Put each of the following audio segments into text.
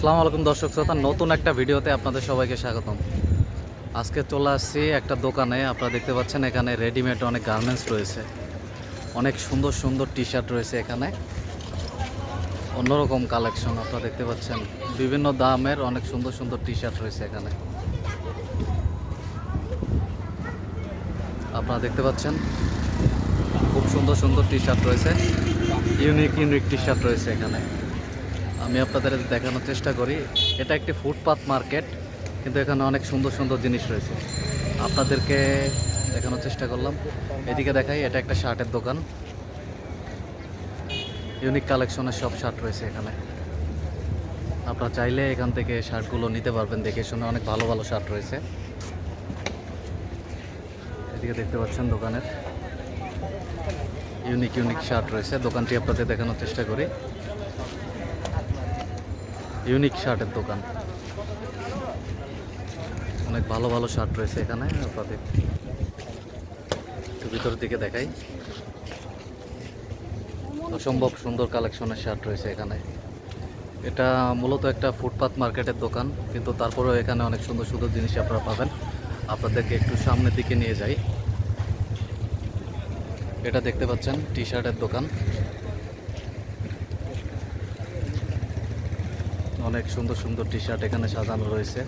আসসালামু আলাইকুম দর্শক শ্রোতা, নতুন একটা ভিডিওতে আপনাদের সবাইকে স্বাগতম। আজকে চলে আসছি একটা দোকানে, আপনারা দেখতে পাচ্ছেন এখানে রেডিমেড অনেক গার্মেন্টস রয়েছে। অনেক সুন্দর সুন্দর টি শার্ট রয়েছে এখানে। অন্যরকম কালেকশন আপনারা দেখতে পাচ্ছেন বিভিন্ন দামের অনেক সুন্দর সুন্দর টি শার্ট রয়েছে এখানে। আপনারা দেখতে পাচ্ছেন খুব সুন্দর সুন্দর টি শার্ট রয়েছে। ইউনিক ইউনিক টি শার্ট রয়েছে এখানে। আমি আপনাদের দেখানোর চেষ্টা করি। এটা একটি ফুটপাথ মার্কেট, কিন্তু এখানে অনেক সুন্দর সুন্দর জিনিস রয়েছে। আপনাদেরকে দেখানোর চেষ্টা করলাম। এদিকে দেখাই, এটা একটা শার্টের দোকান। ইউনিক কালেকশনের সব শার্ট রয়েছে এখানে। আপনারা চাইলে এখান থেকে শার্টগুলো নিতে পারবেন, দেখে শুনে অনেক ভালো ভালো শার্ট রয়েছে। এদিকে দেখতে পাচ্ছেন দোকানের। ইউনিক ইউনিক শার্ট রয়েছে। দোকানটি আপনাদের দেখানোর চেষ্টা করি। ইউনিক শার্টের দোকান। অনেক ভালো ভালো শার্ট রয়েছে এখানে, আপনাদের ভিতরের দিকে দেখাই। অসম্ভব সুন্দর কালেকশনের শার্ট রয়েছে এখানে। এটা মূলত একটা ফুটপাথ মার্কেটের দোকান, কিন্তু তারপরেও এখানে অনেক সুন্দর সুন্দর জিনিস আপনারা পাবেন। আপনাদেরকে একটু সামনের দিকে নিয়ে যাই। এটা দেখতে পাচ্ছেন টি শার্টের দোকান। অনেক সুন্দর সুন্দর টি শার্ট এখানে সাজানো রয়েছে।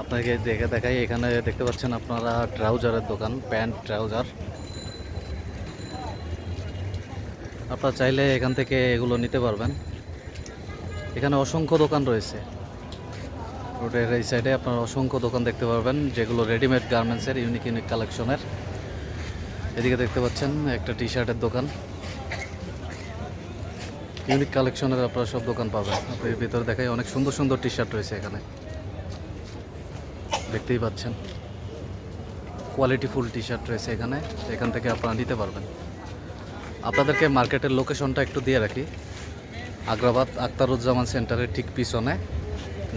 আপনাকে দেখে দেখাই, এখানে দেখতে পাচ্ছেন আপনারা ট্রাউজারের দোকান, প্যান্ট ট্রাউজার। আপনারা চাইলে এখান থেকে এগুলো নিতে পারবেন। এখানে অসংখ্য দোকান রয়েছে। রোডের এই সাইডে আপনারা অসংখ্য দোকান দেখতে পারবেন, যেগুলো রেডিমেড গার্মেন্টসের, ইউনিক ইউনিক কালেকশনের। এদিকে দেখতে পাচ্ছেন একটা টি শার্টের দোকান। ইউনিক কালেকশনের আপনারা সব দোকান পাবেন। আপনি ভিতরে দেখাই অনেক সুন্দর সুন্দর টি শার্ট রয়েছে এখানে। দেখতেই পাচ্ছেন। কোয়ালিটি ফুল টি শার্ট রয়েছে এখানে। এখান থেকে আপনারা নিতে পারবেন। আপনাদেরকে মার্কেটের লোকেশনটা একটু দিয়ে রাখি। আগ্রাবাদ আক্তারুজ্জামান সেন্টারের ঠিক পিছনে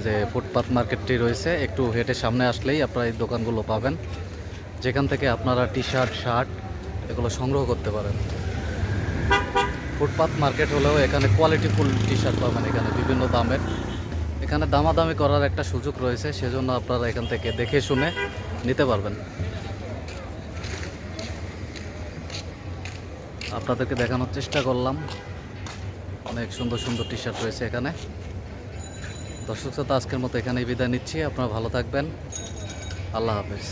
যে ফুটপাথ মার্কেটটি রয়েছে, একটু হেঁটে সামনে আসলেই আপনারা এই দোকানগুলো পাবেন। যেখান থেকে আপনারা টি শার্ট শার্ট এগুলো সংগ্রহ করতে পারেন। ফুটপাথ মার্কেট হলেও এখানে কোয়ালিটি ফুল টি শার্ট পাবেন এখানে বিভিন্ন দামের। এখানে দামাদামি করার একটা সুযোগ রয়েছে, সেজন্য আপনারা এখান থেকে দেখে শুনে নিতে পারবেন। আপনাদেরকে দেখানোর চেষ্টা করলাম। অনেক সুন্দর সুন্দর টি শার্ট রয়েছে এখানে। দর্শক শ্রোতা, আজকের মতো এখানেই বিদায় নিচ্ছি। আপনারা ভালো থাকবেন। আল্লাহ হাফেজ।